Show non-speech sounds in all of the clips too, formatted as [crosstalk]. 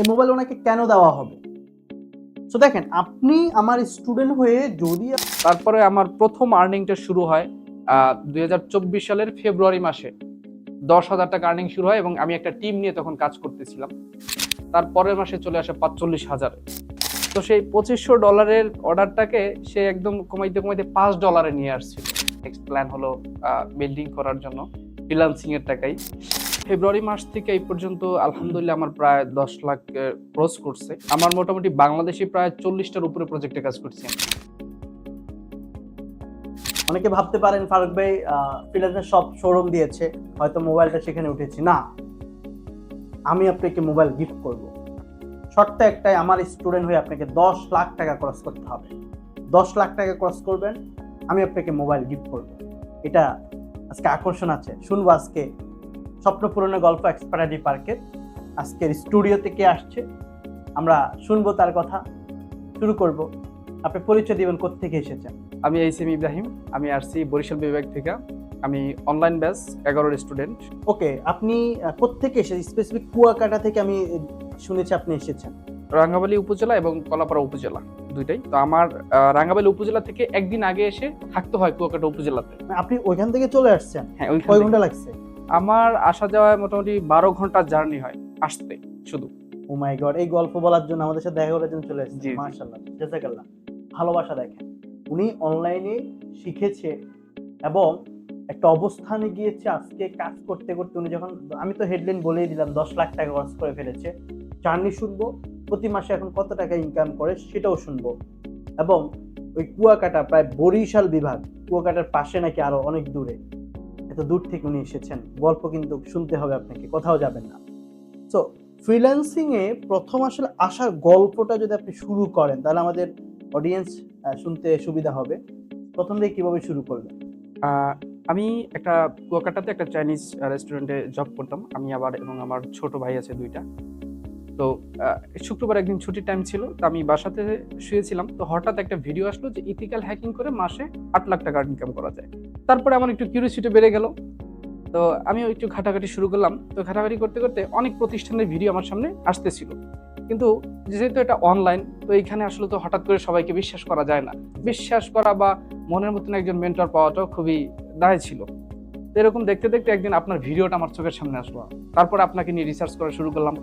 এই মোবাইল ওনাকে কেন দেওয়া হবে? তো দেখেন, আপনি আমার স্টুডেন্ট হয়ে যদি তারপরে আমার প্রথম আর্নিংটা শুরু হয় দু হাজার চব্বিশ সালের ফেব্রুয়ারি মাসে দশ হাজার টাকা আর্নিং শুরু হয় এবং আমি একটা টিম নিয়ে তখন কাজ করতেছিলাম। তার পরের মাসে চলে আসে পাঁচচল্লিশ হাজারে। তো সেই পঁচিশশো ডলারের অর্ডারটাকে সে একদম কমাইতে কমাইতে পাঁচ ডলারে নিয়ে আসছিল। নেক্সট প্ল্যান হলো বিল্ডিং করার জন্য ফ্রিলান্সিং এর টাকাই। ফেব্রুয়ারি মাস থেকে এই পর্যন্ত আলহামদুলিল্লাহ আমার প্রায় দশ লাখ ক্রস করছে। আমার মোটামুটি বাংলাদেশে প্রায় চল্লিশটার উপরে প্রজেক্টে কাজ করছি অনেকে ভাবতে পারেন ফারুক ভাই ফ্রিল্যান্সের সব শোরুম দিয়েছে, হয়তো মোবাইলটা সেখানে উঠেছি। না, আমি আপনাকে মোবাইল গিফট করব। শর্ত একটাই, আমার স্টুডেন্ট হয়ে আপনাকে দশ লাখ টাকা ক্রস করতে হবে। দশ লাখ টাকা ক্রস করবেন, আমি আপনাকে মোবাইল গিফট করব। এটা আজকে আকর্ষণ আছে। শুনব আজকে স্বপ্ন পূরণের গল্প এক্সপার্টি পার্কের আজকের স্টুডিওতে কে আসছে। আমরা শুনব তার কথা। শুরু করব। আপনি পরিচয় দিবেন কোথেকে এসেছেন? আমি এইচ এম ইব্রাহিম আমি আসছি বরিশাল বিভাগ থেকে। আমি অনলাইন ব্যাচ এগারোর স্টুডেন্ট ওকে আপনি আহ, কোত্থেকে এসেছেন? স্পেসিফিক কুয়াকাটা থেকে আমি শুনেছি আপনি এসেছেন। রাঙ্গাবালী উপজেলা এবং কলাপাড়া উপজেলা দুইটাই। তো আমার রাঙ্গাবালী উপজেলা থেকে একদিন আগে এসে থাকতে হয় কুয়াকাটা উপজেলাতে। আপনি ওইখান থেকে চলে আসছেন? হ্যাঁ কয় ঘণ্টা লাগছে? আমার আসা যাওয়ায় মোটামুটি বারো ঘণ্টার জার্নি হয় আসতে শুধু। ও মাই গড এই গল্প বলার জন্য আমাদের সাথে দেখা করার জন্য চলে। মাশাআল্লাহ জাযাকাল্লাহ ভালোবাসা দেখেন। উনি অনলাইনে শিখেছে এবং একটা অবস্থানে গিয়েছে আজকে কাজ করতে করতে উনি যখন আমি তো হেডলাইন বলেই দিলাম দশ লাখ টাকা খরচ করে ফেলেছে। জার্নি শুনব প্রতি মাসে এখন কত টাকা ইনকাম করে সেটাও শুনব। এবং ওই কুয়াকাটা প্রায় বরিশাল বিভাগ কুয়াকাটার পাশে নাকি আরও অনেক দূরে। এত দূর থেকে উনি এসেছেন। গল্প কিন্তু শুনতে হবে আপনাকে, কোথাও যাবেন না। সো ফ্রিল্যান্সিং এ প্রথম আসলে আসার গল্পটা যদি আপনি শুরু করেন, তাহলে আমাদের অডিয়েন্স শুনতে সুবিধা হবে। প্রথম থেকে কীভাবে শুরু করবেন? আমি একটা কুয়াকাটাতে একটা চাইনিজ রেস্টুরেন্টে জব করতাম। আমি আবার এবং আমার ছোট ভাই আছে দুইটা। তো শুক্রবার একদিন ছুটির টাইম ছিল, তো আমি বাসাতে শুয়েছিলাম। তো হঠাৎ একটা ভিডিও আসলো যে ইথিক্যাল হ্যাকিং করে মাসে আট লাখ টাকা ইনকাম করা যায়। তারপরে আমার একটু কিউরিয়াসিটি বেড়ে গেল। তো আমিও একটু ঘাটাঘাটি শুরু করলাম। তো ঘাটাঘাটি করতে করতে অনেক প্রতিষ্ঠানের ভিডিও আমার সামনে আসতেছিল। কিন্তু যেহেতু এটা অনলাইন তো এইখানে আসলে তো হঠাৎ করে সবাইকে বিশ্বাস করা যায় না। বিশ্বাস করা বা মনের মতন একজন মেন্টর পাওয়াটাও খুবই দায় ছিল। তো এরকম দেখতে দেখতে একদিন আপনার ভিডিওটা আমার চোখের সামনে আসলো। তারপর আপনাকে নিয়ে রিসার্চ করা শুরু করলাম।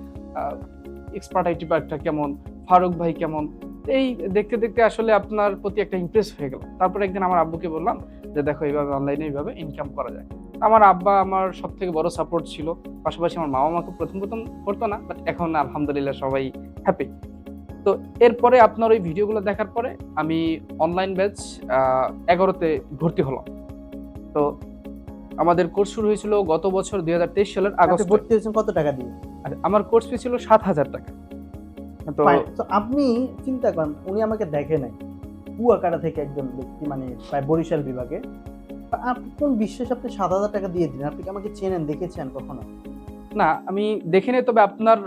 এক্সপার্ট আইটি পার্কটা কেমন? ফারুক ভাই কেমন? এই দেখতে দেখতে আসলে আপনার প্রতি একটা ইমপ্রেস হয়ে গেল। তারপর একদিন আমার আব্বুকে বললাম যে দেখো এইভাবে অনলাইনে এইভাবে ইনকাম করা যায়। আমার আব্বা আমার সব থেকে বড় সাপোর্ট ছিল। পাশাপাশি আমার মামা আমাকে প্রথম প্রথম করতো না বাট এখন আলহামদুলিল্লাহ সবাই হ্যাপি তো এরপরে আপনার ওই ভিডিওগুলো দেখার পরে আমি অনলাইন ব্যাচ এগারোতে ভর্তি হলাম। তো আমাদের কোর্স শুরু হয়েছিল গত বছর দুই হাজার তেইশ সালের আগস্ট। ভর্তি হয়েছেন কত টাকা দিয়ে? আর আমার কোর্স ফি ছিল সাত হাজার টাকা। তো আপনি চিন্তা করেন উনি আমাকে দেখে নাই। কুয়াকাটা থেকে একজন ব্যক্তি মানে প্রায় বরিশাল বিভাগে। আপনি কোন বিশ্বাস আপনি সাত হাজার টাকা দিয়ে দিলেন? আপনি কি আমাকে চেনেন দেখেছেন কখনো? না আমি দেখে নেই তবে আপনার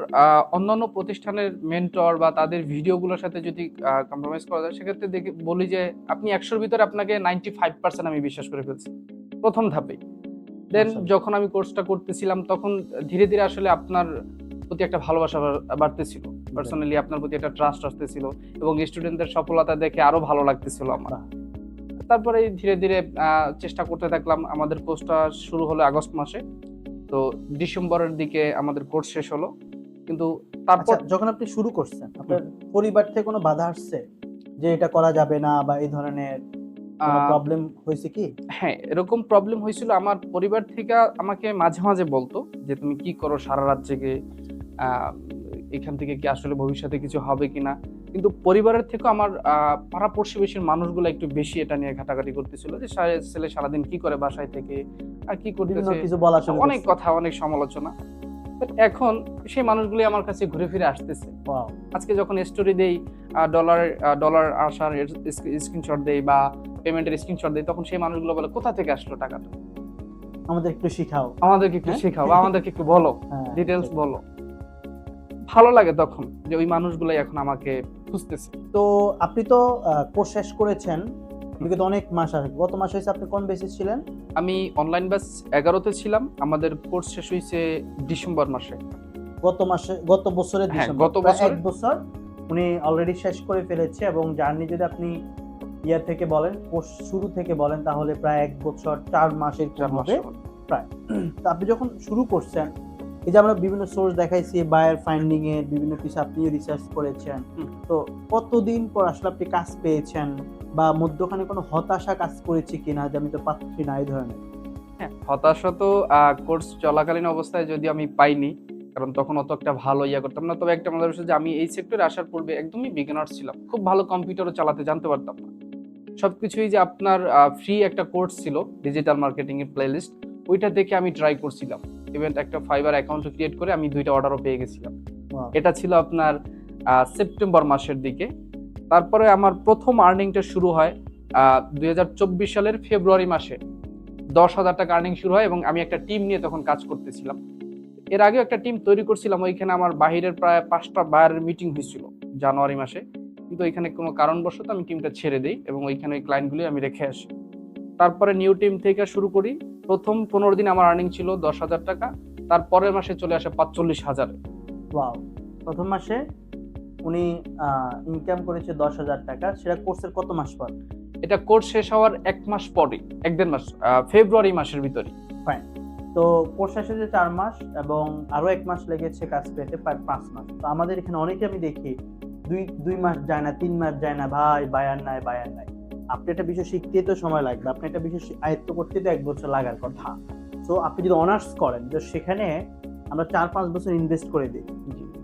অন্যান্য প্রতিষ্ঠানের মেন্টর বা তাদের ভিডিওগুলোর সাথে যদি কম্প্রোমাইজ করা যায় সেক্ষেত্রে দেখে বলি যে আপনি একশোর ভিতরে আপনাকে নাইনটি ফাইভ পার্সেন্ট আমি বিশ্বাস করে ফেলছি। প্রথম ধাপেই দেন আচ্ছা। যখন আমি কোর্সটা করতেছিলাম তখন ধীরে ধীরে আসলে আপনার প্রতি একটা ভালোবাসা বাড়- বাড়তেছিল। পার্সোনালি আপনার প্রতি একটা ট্রাস্ট আসতেছিল এবং স্টুডেন্টদের সফলতা দেখে আরও ভালো লাগতেছিল আমার। তারপরে ধীরে ধীরে চেষ্টা করতে থাকলাম। আমাদের কোর্সটা শুরু হলো আগস্ট মাসে। তো ডিসেম্বরের দিকে আমাদের কোর্স শেষ হলো। কিন্তু তারপর আচ্ছা যখন আপনি শুরু করছেন আপনার পরিবার থেকে কোনো বাধা আসছে? যে এটা করা যাবে না বা এই ধরনের প্রবলেম হয়েছে কি? হ্যাঁ এরকম প্রবলেম হয়েছিল। আমার পরিবার থেকে আমাকে মাঝে মাঝে বলতো যে তুমি কি করো সারা রাত জেগে? এখান থেকে কি আসলে ভবিষ্যতে কিছু হবে কিনা? কিন্তু পরিবারের থেকে আমার পাড়া প্রতিবেশীর মানুষগুলো একটু বেশি এটা নিয়ে ঘাটাঘাটি করতেছিল যে ছেলে সারাদিন কি করে বাসায় থেকে আর কি করতেছে? কিছু বলা অনেক কথা অনেক সমালোচনা। এখন সেই মানুষগুলি আমার কাছে ঘুরে ফিরে আসতেছে। আজকে যখন স্টোরি দেই ডলার ডলার আসার স্ক্রিনশট দেই বা পেমেন্টের স্ক্রিনশট দেই তখন সেই মানুষগুলো বলে কোথা থেকে আসলো টাকাটা? আমাদের একটু শিখাও। আমাদেরকে একটু হ্যাঁ? শেখাও আমাদেরকে একটু বলো। হ্যাঁ, ডিটেলস বলো। ভালো লাগে তখন যে ওই মানুষগুলাই এখন আমাকে খুঁজতেছে। তো আপনি তো কোর্স শেষ করেছেন কিন্তু অনেক মাস আছে গত মাস হয়েছে আপনি কোন বেসিস ছিলেন? আমি অনলাইন ব্যাচ এগারোতে ছিলাম আমাদের কোর্স শেষ হয়েছে ডিসেম্বর মাসে। গত মাসে গত বছরের হ্যাঁ, গত প্রায় বছরে- এক বছর উনি অলরেডি শেষ করে ফেলেছে এবং জার্নি যদি আপনি ইয়ার থেকে বলেন কোর্স শুরু থেকে বলেন তাহলে প্রায় এক বছর চার মাসের চার মাস হবে [clears throat] তো আপনি যখন শুরু করছেন এই যে আমরা বিভিন্ন সোর্স দেখাইছি বায়ার ফাইন্ডিং এর বিভিন্ন কিছু আপনি রিসার্চ করেছেন তো কতদিন পর আসলে আপনি কাজ পেয়েছেন বা মধ্যখানে কোনো হতাশা কাজ করেছে কিনা যে আমি তো পাচ্ছি না এই ধরনের? হ্যাঁ হতাশা তো কোর্স চলাকালীন অবস্থায় যদি আমি পাইনি কারণ তখন অত একটা ভালো ইয়া করতাম না। তবে একটা মজার বিষয় যে আমি এই সেক্টরে আসার পূর্বে একদমই বিগিনার ছিলাম। খুব ভালো কম্পিউটারও চালাতে জানতে পারতাম না। সবকিছুই যে আপনার ফ্রি একটা কোর্স ছিল ডিজিটাল মার্কেটিং এর প্লেলিস্ট ওইটা দেখে আমি ট্রাই করছিলাম। ইভেন একটা ফাইবার অ্যাকাউন্ট ক্রিয়েট করে আমি দুইটা অর্ডারও পেয়ে গেছিলাম। এটা ছিল আপনার সেপ্টেম্বর মাসের দিকে। তারপরে আমার প্রথম আর্নিংটা শুরু হয় দুই সালের ফেব্রুয়ারি মাসে। দশ হাজার টাকা আর্নিং শুরু হয় এবং আমি একটা টিম নিয়ে তখন কাজ করতেছিলাম। এর আগেও একটা টিম তৈরি করছিলাম ওইখানে আমার বাহিরের প্রায় পাঁচটা বায়ারের মিটিং হয়েছিল জানুয়ারি মাসে। কিন্তু এখানে কোনো কারণবশত আমি টিমটা ছেড়ে দিই এবং ওইখানে ওই ক্লায়েন্টগুলি আমি রেখে আসি। তারপরে নিউ টিম থেকে শুরু করি প্রথম পনেরো দিন আমার আর্নিং ছিল দশ হাজার টাকা তারপরের মাসে চলে আসে পাঁচচল্লিশ হাজারে। ওয়াও প্রথম মাসে উনি ইনকাম করেছে দশ হাজার টাকা সেটা কোর্সের কত মাস পর? এটা কোর্স শেষ হওয়ার এক মাস পরে এক দেড় মাস ফেব্রুয়ারি মাসের ভিতরে তো কোর্স শেষে যে চার মাস এবং আরও এক মাস লেগেছে কাজ পেতে প্রায় পাঁচ মাস। তো আমাদের এখানে অনেকে আমি দেখি দুই দুই মাস যায় না তিন মাস যায় না ভাই বায়ার নাই বায়ার নাই। আপনি একটা বিষয় শিখতে তো সময় লাগবে আপনি একটা বিষয় আয়ত্ত করতে তো এক বছর লাগার কথা। তো আপনি যদি অনার্স করেন তো সেখানে আমরা চার পাঁচ বছর ইনভেস্ট করে দিই।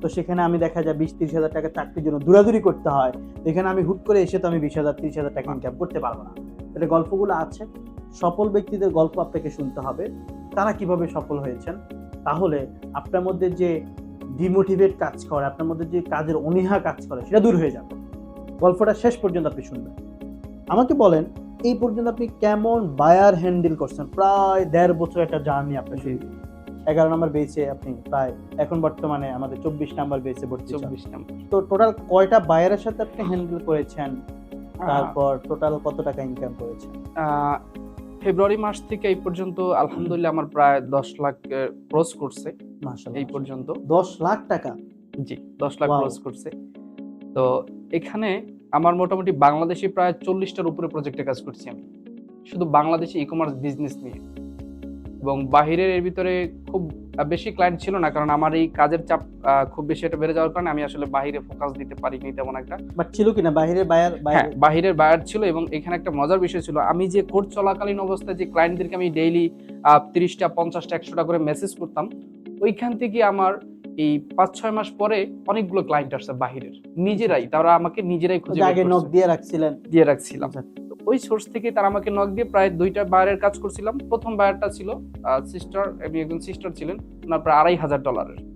তো সেখানে আমি দেখা যায় বিশ তিরিশ হাজার টাকা চাকরির জন্য দৌড়াদৌড়ি করতে হয়। এখানে আমি হুট করে এসে তো আমি বিশ হাজার তিরিশ হাজার টাকা ইনকাম করতে পারব না। এটা গল্পগুলো আছে। সফল ব্যক্তিদের গল্প আপনাকে শুনতে হবে। তারা কীভাবে সফল হয়েছেন? তাহলে আপনার মধ্যে যে ডিমোটিভেট কাজ করে আপনার মধ্যে যে কাজের অনীহা কাজ করে সেটা দূর হয়ে যাবে। গল্পটা শেষ পর্যন্ত আপনি শুনবেন। আমাকে বলেন এই পর্যন্ত আপনি কেমন বায়ার হ্যান্ডেল করছেন? প্রায় দেড় বছর একটা জার্নি আপনার এগারো নম্বর বেসে আপনি প্রায় এখন বর্তমানে আমাদের চব্বিশ নাম্বার বেসে ভর্তি চব্বিশ নাম্বার তো টোটাল কয়টা বায়ারের সাথে আপনি হ্যান্ডেল করেছেন? তারপর টোটাল কত টাকা ইনকাম করেছেন? ফেব্রুয়ারি মাস থেকে এই পর্যন্ত আলহামদুলিল্লাহ আমার প্রায় দশ লাখ ক্রস করছে। এই পর্যন্ত। দশ লাখ টাকা? জি দশ লাখ ক্রস করছে। তো এখানে আমার মোটামুটি বাংলাদেশে প্রায় চল্লিশটার উপরে প্রজেক্টে কাজ করছি আমি। শুধু বাংলাদেশে ই কমার্স বিজনেস নিয়ে। এবং বাহিরের এর ভিতরে খুব বেশি ক্লায়েন্ট ছিল না কারণ আমার এই কাজের চাপ খুব বেশি এটা বেড়ে যাওয়ার কারণে আমি আসলে বাহিরে ফোকাস দিতে পারিনি তেমন একটা। বাট ছিল কিনা বাহিরের বায়ার হ্যাঁ বাহিরের বায়ার ছিল এবং এখানে একটা মজার বিষয় ছিল আমি যে কোর্স চলাকালীন অবস্থায় যে ক্লায়েন্টদেরকে আমি ডেইলি তিরিশটা পঞ্চাশটা একশোটা করে মেসেজ করতাম ওইখান থেকে আমার এই পাঁচ ছয় মাস পরে অনেকগুলো ক্লায়েন্ট আসছে বাহিরের। নিজেরাই তারা আমাকে নিজেরাই খুঁজে আগে নক দিয়ে রাখছিলেন। দিয়ে রাখছিলাম। আচ্ছা। ওই সোর্স থেকে তারা আমাকে নক দিয়ে প্রায় দুইটা বায়ারের কাজ করছিলাম। প্রথম বায়ারটা ছিল সিস্টার এবং একজন সিস্টার ছিলেন ওনার প্রায় আড়াই হাজার ডলারের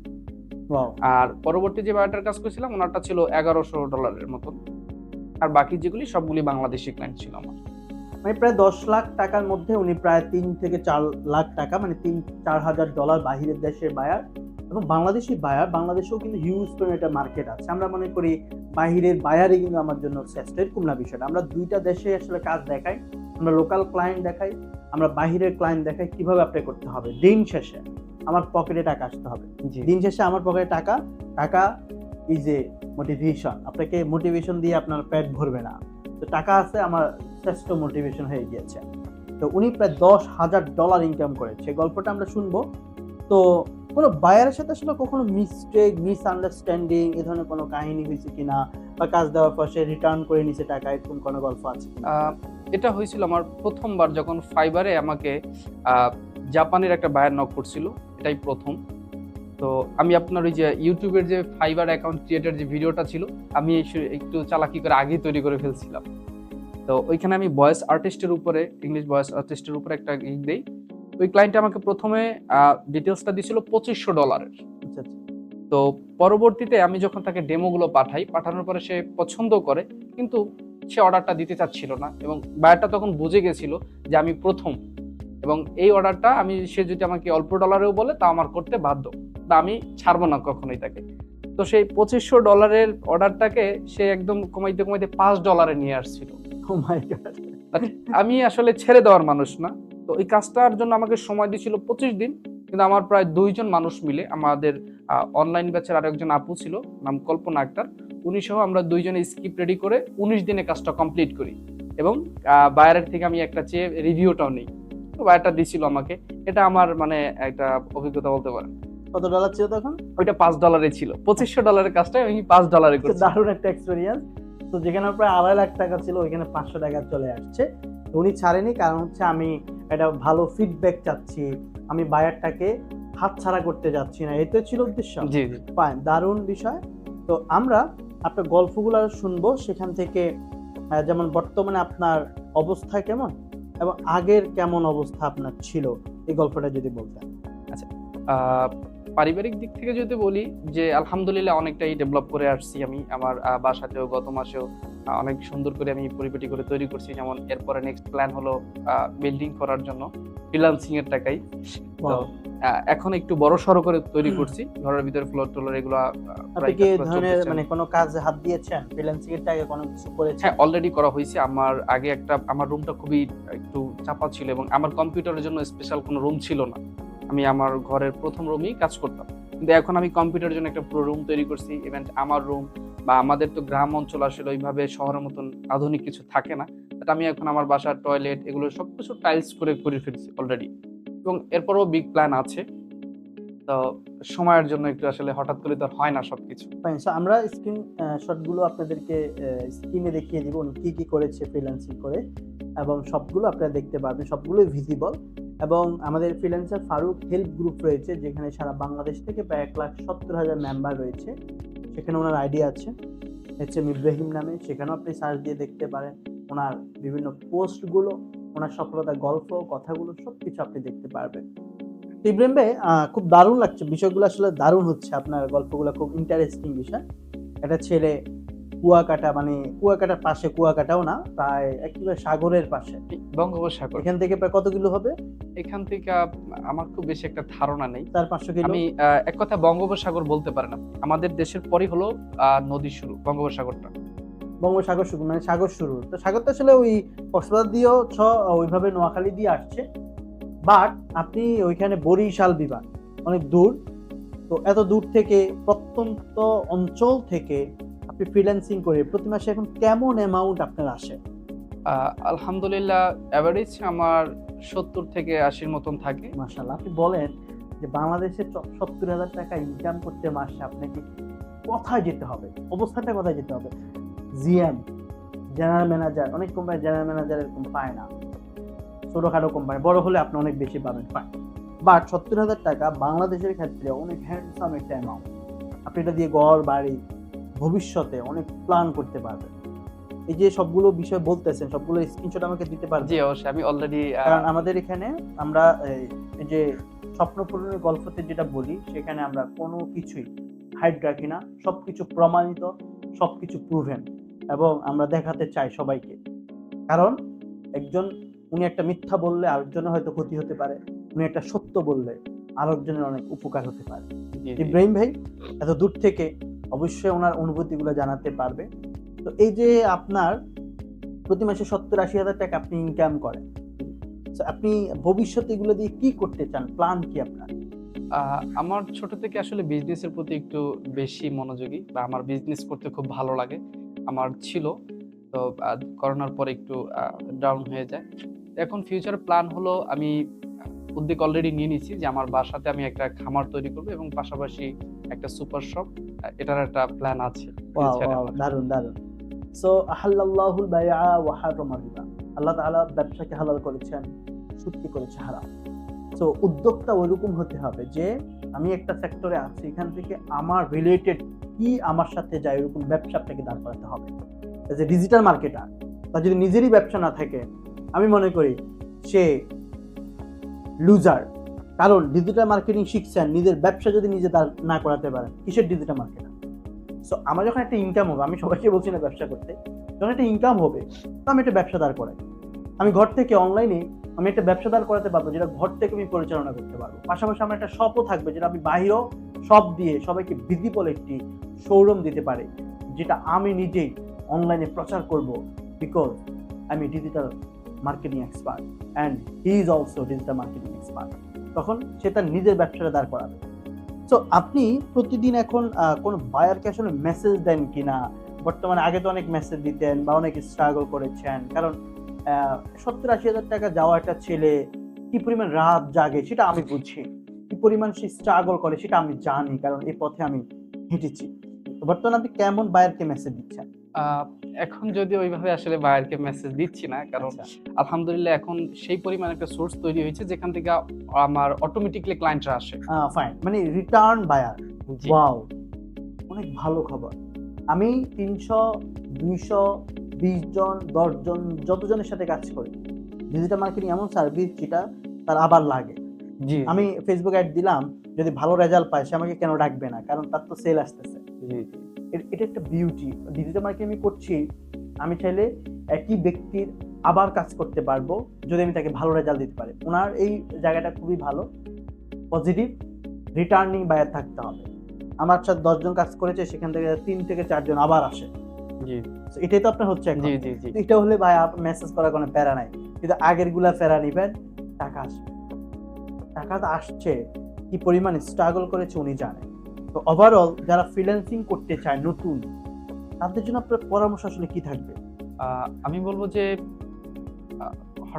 আর পরবর্তী যে বায়ারটার কাজ করছিলাম ওনারটা ছিল এগারোশো ডলারের মতন আর বাকি যেগুলি সবগুলি বাংলাদেশি ক্লায়েন্ট ছিল আমার। মানে প্রায় দশ লাখ টাকার মধ্যে উনি প্রায় তিন থেকে চার লাখ টাকা মানে তিন চার হাজার ডলার বাহিরের দেশের বায়ার এবং বাংলাদেশি বায়ার বাংলাদেশেও কিন্তু হিউজ পরিমাণে একটা মার্কেট আছে। আমরা মনে করি বাহিরের বায়ারই কিন্তু আমার জন্য শ্রেষ্ঠ এরকম না বিষয়টা। আমরা দুইটা দেশে আসলে কাজ দেখাই আমরা লোকাল ক্লায়েন্ট দেখাই আমরা বাহিরের ক্লায়েন্ট দেখাই কীভাবে অ্যাপ্লাই করতে হবে। দিন শেষে আমার পকেটে টাকা আসতে হবে। দিন শেষে আমার পকেটে টাকা টাকা ইজ এ মোটিভেশন আপনাকে মোটিভেশন দিয়ে আপনার পেট ভরবে না। তো টাকা আছে আমার শ্রেষ্ঠ মোটিভেশন হয়ে গিয়েছে। তো উনি প্রায় দশ হাজার ডলার ইনকাম করেছে গল্পটা আমরা শুনব। তো কোনো বায়ারের সাথে আসলে কখনো মিস্টেক মিস আন্ডারস্ট্যান্ডিং এ ধরনের কোনো কাহিনী হয়েছে কিনা? বা কাজ দেওয়ার পর সে রিটার্ন করে নিছে টাকা, এরকম কোনো গল্প আছে এটা হয়েছিল আমার প্রথমবার যখন ফাইবারে আমাকে জাপানের একটা বায়ার নক করছিল, এটাই প্রথম। তো আমি আপনার ওই যে ইউটিউবের যে ফাইবার অ্যাকাউন্ট ক্রিয়েটার যে ভিডিওটা ছিল, আমি একটু চালাকি করে আগেই তৈরি করে ফেলছিলাম। তো ওইখানে আমি ভয়েস আর্টিস্টের উপরে ইংলিশ ভয়েস আর্টিস্টের উপরে একটা ই দেই। ওই ক্লায়েন্ট আমাকে প্রথমে ডিটেলসটা দিছিল পঁচিশশো ডলারের আচ্ছা আচ্ছা। তো পরবর্তীতে আমি যখন তাকে ডেমোগুলো পাঠাই পাঠানোর পরে সে পছন্দ করে কিন্তু সে অর্ডারটা দিতে চাচ্ছিল না এবং বায়ারটা তখন বুঝে গেছিল যে আমি প্রথম। এবং এই অর্ডারটা আমি সে যদি আমাকে অল্প ডলারেও বলে তা আমার করতে বাধ্য। বা আমি ছাড়বো না কখনোই তাকে। তো সেই পঁচিশশো ডলারের অর্ডারটাকে সে একদম কমাইতে কমাইতে পাঁচ ডলারে নিয়ে আসছিল। Oh. আমি আসলে ছেড়ে দেওয়ার মানুষ না। তো এই কাজটার জন্য আমাকে সময় দিয়েছিল পঁচিশ দিন কিন্তু আমার প্রায় দুইজন মানুষ মিলে আমাদের অনলাইন ব্যাচের আরও একজন আপু ছিল নাম কল্পনা আক্তার। উনি সহ আমরা দুইজনে স্কিপ রেডি করে উনিশ দিনে কাজটা কমপ্লিট করি। এবং বায়ারের থেকে আমি একটা চেয়ে রিভিউটাও নিই। তো বায়ারটা দিছিল আমাকে। এটা আমার মানে একটা অভিজ্ঞতা বলতে পারেন। কত ডলার ছিল তখন? ওইটা পাঁচ ডলারে ছিল। পঁচিশশো ডলারের কাজটা আমি পাঁচ ডলারে করছি। দারুণ একটা এক্সপিরিয়েন্স তো যেখানে প্রায় আড়াই লাখ টাকা ছিল ওইখানে পাঁচশো টাকা চলে আসছে। উনি ছাড়েনি কারণ হচ্ছে আমি একটা ভালো ফিডব্যাক চাচ্ছি। আমি বায়ারটাকে হাতছাড়া করতে যাচ্ছি না। এটাই ছিল উদ্দেশ্য। ফাইন দারুণ বিষয়। তো আমরা আপনার গল্পগুলো শুনব। সেখান থেকে যেমন বর্তমানে আপনার অবস্থা কেমন এবং আগের কেমন অবস্থা আপনার ছিল? এই গল্পটা যদি বলতেন। আচ্ছা পারিবারিক দিক থেকে যদি বলি যে আলহামদুলিল্লাহ অনেকটাই ডেভেলপ করে আসছি আমি। আমার বাসাতেও গত মাসেও অনেক সুন্দর করে আমি পরিপাটি করে তৈরি করছি। যেমন এরপরে নেক্সট প্ল্যান হলো বিল্ডিং করার জন্য ফ্রিলান্সিং এর টাকাই তো এখন একটু বড় সড়ো করে তৈরি করছি। ঘরের ভিতরে ফ্লোর টোলার এগুলো আপনি কি ধরনের মানে কোনো কাজে হাত দিয়েছেন? ফ্রিল্যান্সিং এর টাকা কোনো কিছু করেছেন? হ্যাঁ অলরেডি করা হয়েছে। আমার আগে একটা আমার রুমটা খুবই একটু চাপা ছিল এবং আমার কম্পিউটারের জন্য স্পেশাল কোনো রুম ছিল না। আমি আমার ঘরের প্রথম রুমেই কাজ করতাম। কিন্তু এখন আমি কম্পিউটারের জন্য একটা পুরো রুম তৈরি করছি। ইভেন আমার রুম বা আমাদের তো গ্রাম অঞ্চল আসলে ওইভাবে শহরের মতন আধুনিক কিছু থাকে না। বাট আমি এখন আমার বাসার টয়লেট এগুলো সব কিছু টাইলস করে করে ফেলছি অলরেডি এবং এরপরও বিগ প্ল্যান আছে। তো সময়ের জন্য একটু আসলে হঠাৎ করে তো হয় না সবকিছু। আমরা স্ক্রিন শটগুলো আপনাদেরকে স্ক্রিনে দেখিয়ে দিব উনি কী, কি করেছে ফ্রিল্যান্সিং করে। এবং সবগুলো আপনারা দেখতে পারবেন সবগুলোই ভিজিবল এবং আমাদের ফ্রিল্যান্সার ফারুক হেল্প গ্রুপ রয়েছে, যেখানে সারা বাংলাদেশ থেকে প্রায় এক লাখ সত্তর হাজার মেম্বার রয়েছে। সেখানে ওনার আইডিয়া আছে। হচ্ছে ইব্রাহিম নামে, সেখানেও আপনি সার্চ দিয়ে দেখতে পারেন। ওনার বিভিন্ন পোস্টগুলো, ওনার সফলতার গল্প, কথাগুলো সব কিছু আপনি দেখতে পারবেন। ইব্রাহিম ভাই খুব দারুণ লাগছে। বিষয়গুলো আসলে দারুণ হচ্ছে। আপনার গল্পগুলো খুব ইন্টারেস্টিং বিষয়। একটা ছেলে কুয়াকাটা মানে কুয়াকাটার পাশে কুয়াকাটাও না প্রায় একেবারে সাগরের পাশে। বঙ্গোপসাগর। এখান থেকে প্রায় কত কিলো হবে? এখান থেকে আমার খুব বেশি একটা ধারণা নেই। চার পাঁচশো কিলো? আমি এক কথা বঙ্গোপসাগর বলতে পারি না আমাদের দেশের পরই হলো নদী শুরু বঙ্গোপসাগরটা। বঙ্গোপসাগর শুরু মানে সাগর শুরু। তো সাগর তো আসলে ওই কক্সবাজার দিয়েও ছ ওইভাবে নোয়াখালী দিয়ে আসছে। বাট আপনি ওইখানে বরিশাল বিভাগ অনেক দূর। তো এত দূর থেকে প্রত্যন্ত অঞ্চল থেকে আপনি ফ্রিল্যান্সিং করে প্রতি মাসে এখন কেমন অ্যামাউন্ট আপনার আসে? আলহামদুলিল্লাহ অ্যাভারেজ আমার সত্তর থেকে আশির মতন থাকে। মাসাল্লাহ আপনি বলেন যে বাংলাদেশে সত্তর হাজার টাকা ইনকাম করতে মাসে আপনাকে কোথায় যেতে হবে? অবস্থাটা কোথায় যেতে হবে? জিএম জেনারেল ম্যানেজার অনেক কোম্পানি জেনারেল ম্যানেজার এরকম পায় না। ছোটোখাটো কোম্পানি বড় হলে আপনি অনেক বেশি পাবেন পায়। বাট সত্তর হাজার টাকা বাংলাদেশের ক্ষেত্রে অনেক হ্যান্ডসাম একটা অ্যামাউন্ট আপনি এটা দিয়ে ঘর বাড়ি ভবিষ্যতে অনেক প্ল্যান করতে পারবেন এই যে সবগুলো বিষয় বলতেছেন সবগুলো স্ক্রিনশট আমাকে দিতে পারবেন জি অবশ্যই আমি অলরেডি কারণ আমাদের এখানে আমরা এই- যে স্বপ্ন পূরণের গল্পতে যেটা বলি সেখানে আমরা কোনো কিছুই হাইড রাখি না। সবকিছু প্রমাণিত সবকিছু প্রুভেন এবং আমরা দেখাতে চাই সবাইকে। কারণ একজন উনি একটা মিথ্যা বললে আরেকজনের হয়তো ক্ষতি হতে পারে। উনি একটা সত্য বললে আরেকজনের অনেক উপকার হতে পারে। ইব্রাহিম ভাই এত দূর থেকে অবশ্যই ওনার অনুভূতিগুলো জানাতে পারবে। তো এই যে আপনার প্রতি মাসে সত্তর আশি হাজার টাকা আপনি ইনকাম করেন আপনি ভবিষ্যতে এগুলো দিয়ে কি করতে চান? প্ল্যান কি আপনার? আমার ছোট থেকে আসলে বিজনেসের প্রতি একটু বেশি মনোযোগী বা আমার বিজনেস করতে খুব ভালো লাগে, আমার ছিল। তো করোনার পরে একটু ডাউন হয়ে যায়। এখন ফিউচার প্ল্যান হলো আমি উদ্যোগ অলরেডি নিয়ে নিয়েছি যে আমার বাসাতে আমি একটা খামার তৈরি করব এবং পাশাপাশি একটা সুপার শপ এটার একটা প্ল্যান আছে। দারুণ দারুণ সো আহাল্লাহুল বাইআ ওয়া হারামা রিবা। আল্লাহ তাআলা ব্যবসাকে হালাল করেছেন সুদকে করেছে হারাম। সো উদ্যোক্তা ওইরকম হতে হবে যে আমি একটা সেক্টরে আছি এখান থেকে আমার রিলেটেড কি আমার সাথে যায় এরকম ব্যবসা আপনাকে দাঁড় করাতে হবে। যে ডিজিটাল মার্কেটার তার যদি নিজেরই ব্যবসা না থাকে আমি মনে করি সে লুজার কারণ ডিজিটাল মার্কেটিং শিখছেন, নিজের ব্যবসা যদি নিজে দাঁড় না করাতে পারেন, কিসের ডিজিটাল মার্কেটার সো আমার যখন একটা ইনকাম হবে, আমি সবাইকে বলছি না ব্যবসা করতে, যখন একটা ইনকাম হবে, তো আমি একটা ব্যবসা দাঁড় করাই। আমি ঘর থেকে অনলাইনে আমি একটা ব্যবসা দাঁড় করাতে পারব যেটা ঘর থেকে আমি পরিচালনা করতে পারব। পাশাপাশি আমার একটা শপও থাকবে যেটা আমি বাহিরেও শপ দিয়ে সবাইকে ভিজিবল একটি শোরুম দিতে পারে, যেটা আমি নিজেই অনলাইনে প্রচার করব বিকজ আমি digital marketing expert and he is also digital marketing expert তখন সে তার নিজের ব্যবসাটা দাঁড় করাবে। তো আপনি প্রতিদিন এখন কোন বায়ারকে আসলে মেসেজ দেন কিনা? বর্তমানে আগে তো অনেক মেসেজ দিতেন বা অনেক স্ট্রাগল করেছেন। কারণ সত্তর আশি হাজার টাকা যাওয়া একটা ছেলে কি পরিমাণ রাত জাগে সেটা আমি বুঝি। কি পরিমাণ সে স্ট্রাগল করে সেটা আমি জানি, কারণ এই পথে আমি হেঁটেছি। বর্তমানে আপনি কেমন বায়ারকে মেসেজ দিচ্ছেন? এখন যদি ওইভাবে আসলে বায়ারকে মেসেজ দিচ্ছি না কারণ আচ্ছা, আলহামদুলিল্লাহ এখন সেই পরিমাণ একটা সোর্স তৈরি হয়েছে যেখান থেকে আমার অটোমেটিকলি ক্লায়েন্টরা আসে। ফাইন মানে রিটার্ন বায়ার ওয়াও অনেক ভালো খবর। আমি তিনশো দুইশো বিশ জন দশ জন যতজনের সাথে কাজ করি ডিজিটাল মার্কেটিং এমন সার্ভিস যেটা তার আবার লাগে। জি। আমি ফেসবুক অ্যাড দিলাম যদি ভালো রেজাল্ট পায় সে আমাকে কেন ডাকবে না? কারণ তার তো সেল আসতেছে। জি। এটা একটা বিউটি ডিজিটাল মার্কেটিং আমি করছি আমি চাইলে একই ব্যক্তির আবার কাজ করতে পারব যদি আমি তাকে ভালো রেজাল্ট দিতে পারি। ওনার এই জায়গাটা খুবই ভালো। পজিটিভ রিটার্নিং বায়ার থাকতে হবে। আমার সাথে দশজন কাজ করেছে সেখান থেকে তিন থেকে চারজন আবার আসে। জি। এটাই তো আপনার হচ্ছে জি জি জি। এটা হলে ভাই মেসেজ করার কোনো প্যারা নাই। কিন্তু আগেরগুলা ফেরা নিবেন টাকা আসবে। টাকা তো আসছে কি পরিমাণ স্ট্রাগল করেছে উনি জানেন তো ওভারঅল যারা ফ্রিল্যান্সিং করতে চায় নতুন, তাদের জন্য আপনার পরামর্শ আসলে কি থাকবে? আমি বলব যে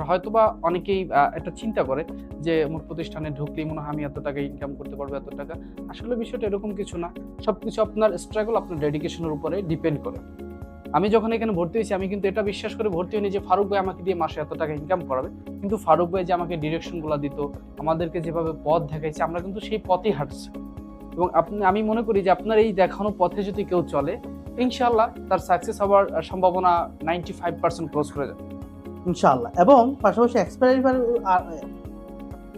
হয়তোবা অনেকেই একটা চিন্তা করে যে, মোট প্রতিষ্ঠানে ঢুকলেই মনে হয় আমি এত টাকা ইনকাম করতে পারব, এত টাকা। আসলে বিষয়টা এরকম কিছু না। সবকিছু আপনার স্ট্রাগল আপনার ডেডিকেশনের উপরে ডিপেন্ড করে। আমি যখন এখানে ভর্তি হয়েছি, আমি কিন্তু এটা বিশ্বাস করে ভর্তি হইনি যে, ফারুক ভাই আমাকে দিয়ে মাসে এত টাকা ইনকাম করাবে। কিন্তু ফারুক ভাই যে আমাকে ডিরেকশনগুলো দিত, আমাদেরকে যেভাবে পথ দেখাইছে, আমরা কিন্তু সেই পথেই হাঁটছি। এবং আপনি আমি মনে করি যে আপনার এই দেখানো পথে যদি কেউ চলে ইনশাল্লাহ তার সাকসেস হওয়ার সম্ভাবনা নাইনটি ফাইভ পার্সেন্ট ক্লোজ করে যাবে। ইনশাল্লাহ এবং পাশাপাশি এক্সপায়ারি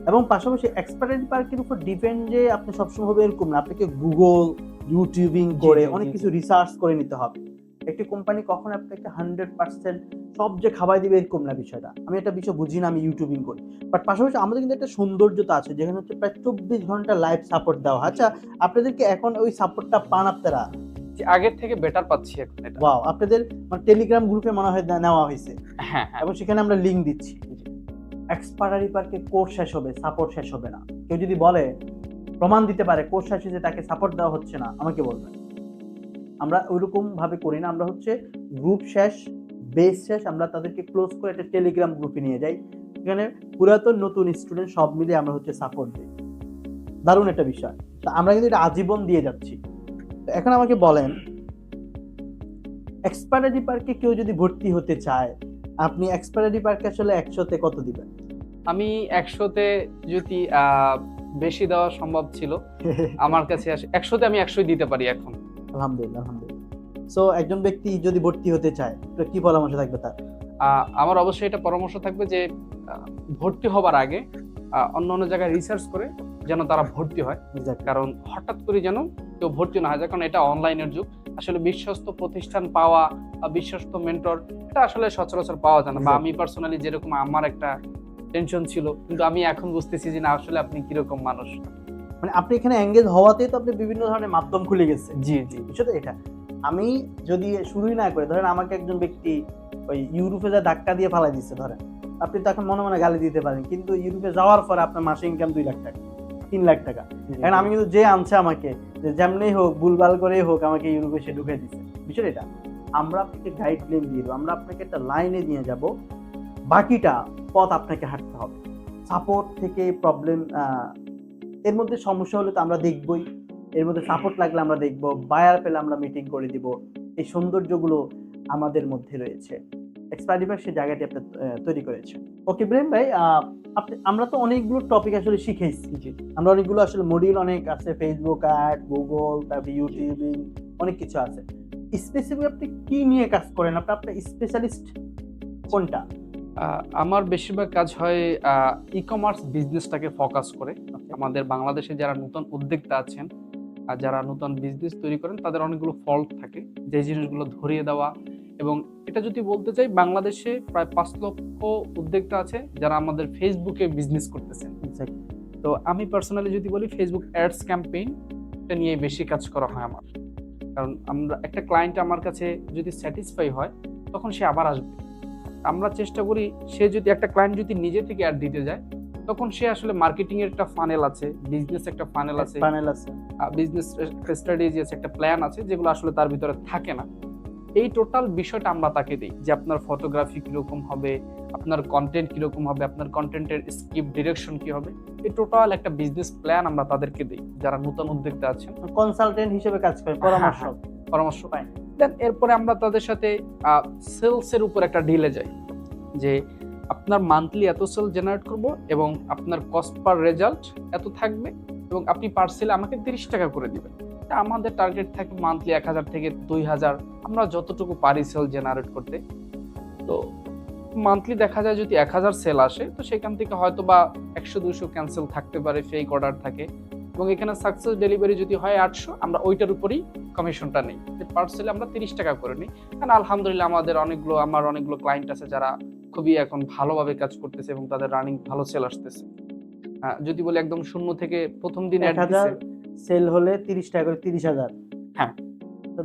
এবং পাশাপাশি এক্সপায়ারি পার্কের উপর ডিপেন্ড যে আপনি সবসময় হবে এরকম না। আপনাকে গুগল ইউটিউবিং করে অনেক কিছু রিসার্চ করে নিতে হবে। একটি কোম্পানি কখন আপনাকে হান্ড্রেড পার্সেন্ট সব যে খাবার দিবে এরকম না বিষয়টা। আমি একটা বিষয় বুঝি না আমি ইউটিউবিং করি। বাট পাশাপাশি আমাদের কিন্তু একটা সৌন্দর্যতা আছে যেখানে হচ্ছে প্রায় চব্বিশ ঘণ্টা লাইভ সাপোর্ট দেওয়া আচ্ছা আপনাদেরকে এখন ওই সাপোর্টটা পান আপনারা? যে আগের থেকে বেটার পাচ্ছি এখন এটা। ওয়াও আপনাদের মানে টেলিগ্রাম গ্রুপে মনে হয় নেওয়া হয়েছে। হ্যাঁ হ্যাঁ। এবং সেখানে আমরা লিঙ্ক দিচ্ছি। এক্সপায়ারি পার্কে কোর্স শেষ হবে সাপোর্ট শেষ হবে না। কেউ যদি বলে প্রমাণ দিতে পারে কোর্স শেষ হয়েছে তাকে সাপোর্ট দেওয়া হচ্ছে না আমাকে বলবেন। আমরা ওইরকম ভাবে করি না। আমরা হচ্ছে গ্রুপ শেষ বেস শেষ আমরা তাদেরকে ক্লোজ করে একটা টেলিগ্রাম গ্রুপে নিয়ে যাই। এখানে পুরাতন নতুন স্টুডেন্ট সব মিলে আমরা হচ্ছে সাপোর্ট দিই। দারুণ একটা বিষয়। তা আমরা কিন্তু এটা আজীবন দিয়ে যাচ্ছি। তো এখন আমাকে বলেন এক্সপায়ারি পার্কে কেউ যদি ভর্তি হতে চায় আপনি এক্সপায়ারি পার্কে আসলে একশোতে কত দিবেন? আমি একশোতে যদি আহ, বেশি দেওয়া সম্ভব ছিল [laughs] আমার কাছে একশোতে আমি একশোই দিতে পারি এখন। আলহামদুলিল্লাহ আলহামদুলিল্লাহ। সো একজন ব্যক্তি যদি ভর্তি হতে চায় তো কি পরামর্শ থাকবে তার? আমার অবশ্যই এটা পরামর্শ থাকবে যে ভর্তি হবার আগে অন্য অন্য জায়গায় রিসার্চ করে যেন তারা ভর্তি হয়। কারণ হঠাৎ করে যেন কেউ ভর্তি না হয় কারণ এটা অনলাইনের যুগ। আসলে বিশ্বস্ত প্রতিষ্ঠান পাওয়া বা বিশ্বস্ত মেন্টর এটা আসলে সচরাচর পাওয়া যায় না। বা আমি পার্সোনালি যেরকম আমার একটা টেনশন ছিল কিন্তু আমি এখন বুঝতেছি যে না আসলে আপনি কীরকম মানুষ। মানে আপনি এখানে এঙ্গেজ হওয়াতেই তো আপনি বিভিন্ন ধরনের মাধ্যম খুলে গেছে জি জি। বুঝছ তো এটা। আমি যদি শুরুই না করে ধরেন আমাকে একজন ব্যক্তি ওই ইউরোপে যা ধাক্কা দিয়ে ফালাই দিচ্ছে ধরেন। আপনি তো এখন মনে মনে গালি দিতে পারেন কিন্তু ইউরোপে যাওয়ার পরে আপনার মাসে ইনকাম দুই লাখ টাকা তিন লাখ টাকা। এখন আমি কিন্তু যে আনছে আমাকে যে যেমনি হোক ভুলভাল করেই হোক আমাকে ইউরোপে সে ঢুকে দিচ্ছে বিষয় এটা। আমরা আপনাকে গাইডলাইন দিয়ে দেবো আমরা আপনাকে একটা লাইনে নিয়ে যাব। বাকিটা পথ আপনাকে হাঁটতে হবে। সাপোর্ট থেকে প্রবলেম এর মধ্যে সমস্যা হলে তো আমরা দেখবই। এর মধ্যে সাপোর্ট লাগলে আমরা দেখব বায়ার পেলে আমরা মিটিং করে দিব। এই সৌন্দর্যগুলো আমাদের মধ্যে রয়েছে। এক্সপায়ারিভার সেই জায়গাটি আপনি তৈরি করেছে। ওকে ব্রেম ভাই আপনি আমরা তো অনেকগুলো টপিক আসলে শিখেছি আমরা অনেকগুলো আসলে মডিউল অনেক আছে ফেসবুক অ্যাড গুগল তারপর ইউটিউবিং অনেক কিছু আছে। স্পেসিফিক আপনি কি নিয়ে কাজ করেন? আপনি আপনার স্পেশালিস্ট কোনটা? আমার বেশিরভাগ কাজ হয় ই কমার্স বিজনেসটাকে ফোকাস করে। আমাদের বাংলাদেশে যারা নতুন উদ্যোক্তা আছেন আর যারা নতুন বিজনেস তৈরি করেন তাদের অনেকগুলো ফল্ট থাকে। যে জিনিসগুলো ধরিয়ে দেওয়া এবং এটা যদি বলতে চাই বাংলাদেশে প্রায় পাঁচ লক্ষ উদ্যোক্তা আছে যারা আমাদের ফেসবুকে বিজনেস করতেছেন। তো আমি পার্সোনালি যদি বলি ফেসবুক অ্যাডস ক্যাম্পেইন এটা নিয়ে বেশি কাজ করা হয় আমার। কারণ আমরা একটা ক্লায়েন্ট আমার কাছে যদি স্যাটিসফাই হয় তখন সে আবার আসবে। আমরা চেষ্টা করি সে যদি একটা ক্লায়েন্ট যদি নিজে থেকে অ্যাড দিতে যায় তখন সে আসলে মার্কেটিং এর একটা ফানেল আছে বিজনেস একটা ফানেল আছে প্যানেল আছে। বিজনেস স্ট্র্যাটেজি আছে একটা প্ল্যান আছে যেগুলো আসলে তার ভিতরে থাকে না। এই টোটাল বিষয়টা আমরা তাকে দিই যে আপনার ফটোগ্রাফি কীরকম হবে আপনার কন্টেন্ট কীরকম হবে আপনার কন্টেন্টের স্ক্রিপ্ট ডিরেকশন কি হবে এই টোটাল একটা বিজনেস প্ল্যান আমরা তাদেরকে দিই যারা নতুন উদ্যোক্তা আছেন। কনসালটেন্ট হিসেবে কাজ করে পরামর্শ পরামর্শ পাই দেন এরপরে আমরা তাদের সাথে সেলসের উপর একটা ডিলে যাই। যে আপনার মান্থলি এত সেল জেনারেট করব এবং আপনার কস্ট পার রেজাল্ট এত থাকবে এবং আপনি পার্সেলে আমাকে তিরিশ টাকা করে দেবেন। আমাদের টার্গেট থাকে মান্থলি এক হাজার থেকে দুই হাজার। আমরা যতটুকু পারি সেল জেনারেট করতে। তো মান্থলি দেখা যায় যদি এক হাজার সেল আসে, তো সেখান থেকে হয়তো বা একশো দুশো ক্যান্সেল থাকতে পারে ফেক অর্ডার থাকে। এবং এখানে সাকসেস ডেলিভারি যদি হয় আটশো আমরা ওইটার উপরেই কমিশনটা নেই। পার্সেলে আমরা তিরিশ টাকা করে নিই। কারণ আলহামদুলিল্লাহ আমাদের অনেকগুলো আমার অনেকগুলো ক্লায়েন্ট আছে যারা খুবই এখন ভালোভাবে কাজ করতেছে এবং তাদের রানিং ভালো সেল আসতেছে। যদি বলি একদম শূন্য থেকে প্রথম দিন এক হাজার সেল হলে তিরিশ টাকা করে তিরিশ হাজার। হ্যাঁ।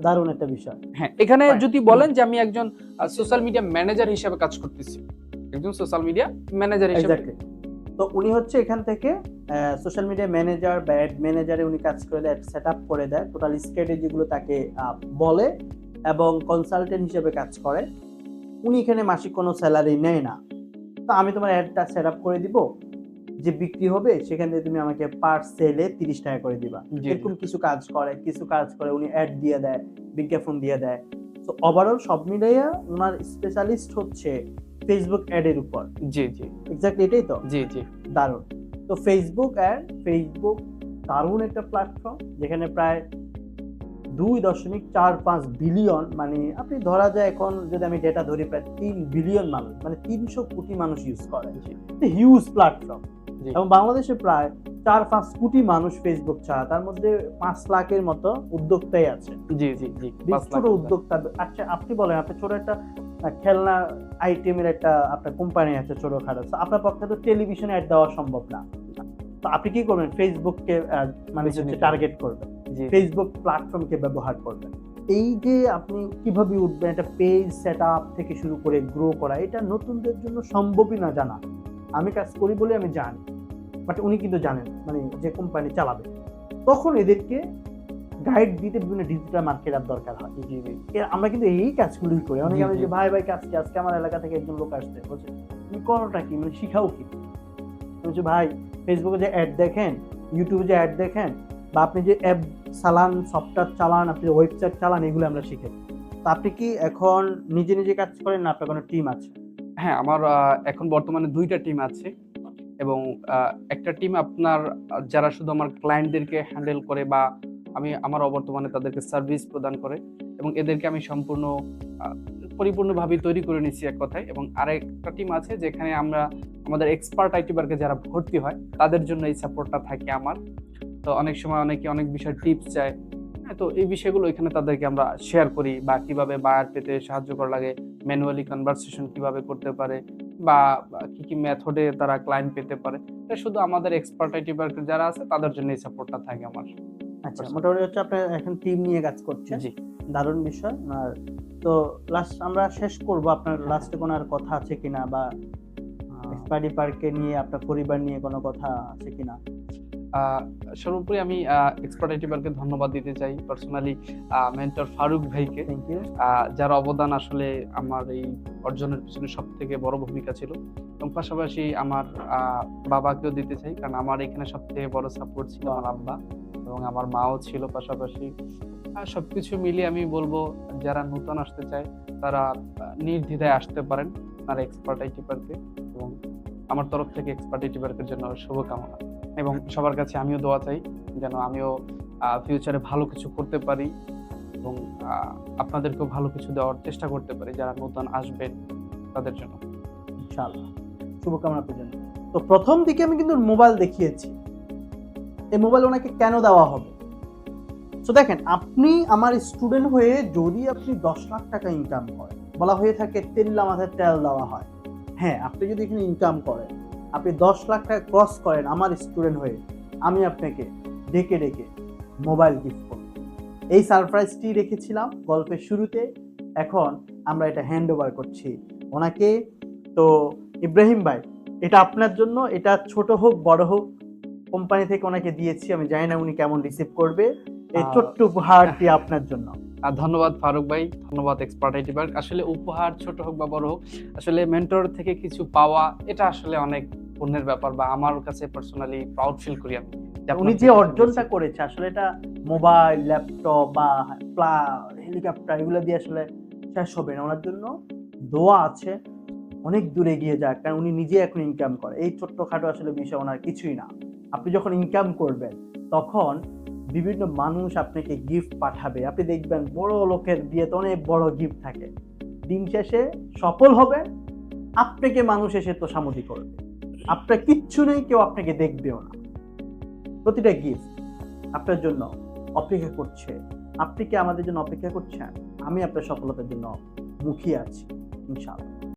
দারুণ একটা বিষয়। হ্যাঁ এখানে যদি বলেন যে আমি একজন সোশ্যাল মিডিয়া ম্যানেজার হিসেবে কাজ করতেছি। একজন সোশ্যাল মিডিয়া ম্যানেজার হিসেবে। তো উনি হচ্ছে এখান থেকে সোশ্যাল মিডিয়া ম্যানেজার বা অ্যাড ম্যানেজারে উনি কাজ করে দেয় সেট আপ করে দেয়। টোটাল স্ট্র্যাটেজিগুলো তাকে বলে এবং কনসালটেন্ট হিসেবে কাজ করে। উনি এখানে মাসিক কোনো স্যালারি নেয় না। তো আমি তোমার অ্যাডটা সেট আপ করে দিব। যে বিক্রি হবে সেখান থেকে তুমি আমাকে পার সেলে তিরিশ টাকা করে দিবা। এরকম কিছু কাজ করে কিছু কাজ করে উনি অ্যাড দিয়ে দেয় বিজ্ঞাপন দিয়ে দেয়। তো ওভারঅল সব মিলাইয়া ওনার স্পেশালিস্ট হচ্ছে ফেসবুক অ্যাডের উপর। জি জি। এক্স্যাক্টলি এটাই তো? জি জি। দারুণ। তো ফেসবুক অ্যাড ফেসবুক দারুণ একটা প্ল্যাটফর্ম যেখানে প্রায় দুই দশমিক চার পাঁচ বিলিয়ন মানে আপনি ধরা যায় এখন যদি আমি ডেটা ধরি প্রায় তিন বিলিয়ন মানুষ মানে তিনশো কোটি মানুষ ইউজ করে। হিউজ প্ল্যাটফর্ম এবং বাংলাদেশে প্রায় চার পাঁচ কোটি মানুষ ফেসবুক ছাড়া তার মধ্যে পাঁচ লাখের মতো উদ্যোক্তাই আছে। জি জি জি ছোট উদ্যোক্তা আচ্ছা আপনি বলেন আপনি ছোট একটা খেলনা আইটেমের একটা আপনার কোম্পানি আছে ছোটখাটো। আপনার পক্ষে তো টেলিভিশনে অ্যাড দেওয়া সম্ভব না। তো আপনি কি করবেন? ফেসবুককে মানে টার্গেট করবেন। ফেসবুক প্ল্যাটফর্মকে ব্যবহার করবেন। এই যে আপনি কীভাবে উঠবেন একটা পেজ সেট আপ থেকে শুরু করে গ্রো করা এটা নতুনদের জন্য সম্ভবই না জানা। আমি কাজ করি বলে আমি জানি বাট উনি কিন্তু জানেন মানে যে কোম্পানি চালাবে। তখন এদেরকে গাইড দিতে বিভিন্ন ডিজিটাল মার্কেটার দরকার হয়। আমরা কিন্তু এই কাজগুলোই করি। অনেকে আমি যে ভাই ভাই কাজ কি? আজকে আমার এলাকা থেকে একজন লোক আসছে। বলছে তুমি করোটা কি? মানে শিখাও কি? বলছে ভাই ফেসবুকে যে অ্যাড দেখেন ইউটিউবে যে অ্যাড দেখেন, বা আপনি যে অ্যাপ চালান সফটওয়্যার চালান, আপনি ওয়েবসাইট চালান, এগুলো আমরা শিখে। তো আপনি কি এখন নিজে নিজে কাজ করেন না আপনার কোনো টিম আছে? হ্যাঁ আমার এখন বর্তমানে দুইটা টিম আছে এবং একটা টিম আপনার যারা শুধু আমার ক্লায়েন্টদেরকে হ্যান্ডেল করে বা আমি, আমার অবর্তমানে তাদেরকে সার্ভিস প্রদান করে এবং এদেরকে আমি সম্পূর্ণ পরিপূর্ণভাবে তৈরি করে নিচ্ছি এক কথায় এবং আরেকটা টিম আছে যেখানে আমরা আমাদের এক্সপার্ট আইটি বার্কে যারা ভর্তি হয় তাদের জন্য এই সাপোর্টটা থাকে আমার। তো অনেক সময় অনেকে অনেক বিষয় টিপস চায়। হ্যাঁ তো এই বিষয়গুলো এখানে তাদেরকে আমরা শেয়ার করি বা কীভাবে বায়ার পেতে সাহায্য করা লাগে ম্যানুয়ালি কনভারসেশন কীভাবে করতে পারে বা বা কি কি মেথডে তারা ক্লায়েন্ট পেতে পারে। এটা শুধু আমাদের এক্সপার্ট আইটি বার্কের যারা আছে তাদের জন্য এই সাপোর্টটা থাকে আমার। আচ্ছা মোটামুটি হচ্ছে আপনি এখন টিম নিয়ে কাজ করছেন। জি। দারুণ বিষয়। আর তো লাস্ট আমরা শেষ করব। আপনার লাস্টে কোনো আর কথা আছে কিনা? বা স্পাইডি পার্কে নিয়ে আপনার পরিবার নিয়ে কোনো কথা আছে কিনা? সর্বোপরি আমি এক্সপার্ট আইটি ধন্যবাদ দিতে চাই। পার্সোনালি মেন্টর ফারুক ভাইকে। যার অবদান আসলে আমার এই অর্জনের পিছনে সব থেকে বড় ভূমিকা ছিল। এবং পাশাপাশি আমার বাবাকেও দিতে চাই। কারণ আমার এখানে সব থেকে বড় সাপোর্ট ছিল আমার আব্বা। এবং আমার মাও ছিল পাশাপাশি। আর সবকিছু মিলিয়ে আমি বলব, যারা নতুন আসতে চায়, তারা নির্দ্বিধায় আসতে পারেন আপনার এক্সপার্ট আইটি পার্কে এবং আমার তরফ থেকে এক্সপার্ট আইটি পার্কের জন্য শুভকামনা। এবং সবার কাছে আমিও দোয়া চাই যেন আমিও ফিউচারে ভালো কিছু করতে পারি এবং আপনাদেরকেও ভালো কিছু দেওয়ার চেষ্টা করতে পারি। যারা নতুন আসবেন তাদের জন্য। ইনশাআল্লাহ। শুভকামনা তো প্রথম দিকে আমি কিন্তু মোবাইল দেখিয়েছি। এই মোবাইল ওনাকে কেন দেওয়া হবে? তো দেখেন, আপনি আমার স্টুডেন্ট হয়ে যদি আপনি দশ লাখ টাকা ইনকাম করেন, বলা হয়ে থাকে তেল্লা মাথায় তেল দেওয়া হয়। হ্যাঁ আপনি যদি এখানে ইনকাম করেন, আপনি দশ লাখ টাকা ক্রস করেন আমার স্টুডেন্ট হয়ে, আমি আপনাকে ডেকে ডেকে মোবাইল গিফট করব। এই সারপ্রাইজটি রেখেছিলাম গল্পের শুরুতে। এখন আমরা এটা হ্যান্ড ওভার করছি ওনাকে। তো ইব্রাহিম ভাই, এটা আপনার জন্য, এটা ছোট হোক, বড় হোক কোম্পানি থেকে ওনাকে দিয়েছি আমি জানি না উনি কেমন রিসিভ করবে। এই ছোট্ট উপহারটি আপনার জন্য। আর ধন্যবাদ ফারুক ভাই ধন্যবাদ এক্সপার্ট আইটি পার্ক আসলে উপহার ছোট হোক বা বড় হোক আসলে মেন্টর থেকে কিছু পাওয়া এটা আসলে অনেক পুণ্যের ব্যাপার বা আমার কাছে পার্সোনালি প্রাউড ফিল করি আমি। উনি যে অর্জনটা করেছে। আসলে এটা মোবাইল ল্যাপটপ বা প্লা হেলিকপ্টার এগুলো দিয়ে আসলে শেষ হবে না। ওনার জন্য দোয়া আছে অনেক দূরে গিয়ে যাক কারণ উনি নিজে এখন ইনকাম করে। এই ছোট্টখাটো আসলে বিষয় ওনার কিছুই না। আপনি যখন ইনকাম করবেন, তখন বিভিন্ন মানুষ আপনাকে গিফট পাঠাবে। আপনি দেখবেন বড় লোকের বিয়েতে অনেক বড় গিফট থাকে। দিন শেষে সফল হবে আপনাকে মানুষ এসে তোষামতি করবে। আপনার কিচ্ছু নেই, কেউ আপনাকে দেখবেও না। প্রতিটা গিফট আপনার জন্য অপেক্ষা করছে। আপনি কি আমাদের জন্য অপেক্ষা করছেন? আমি আপনার সফলতার জন্য মুখিয়ে আছি, ইনশাআল্লাহ।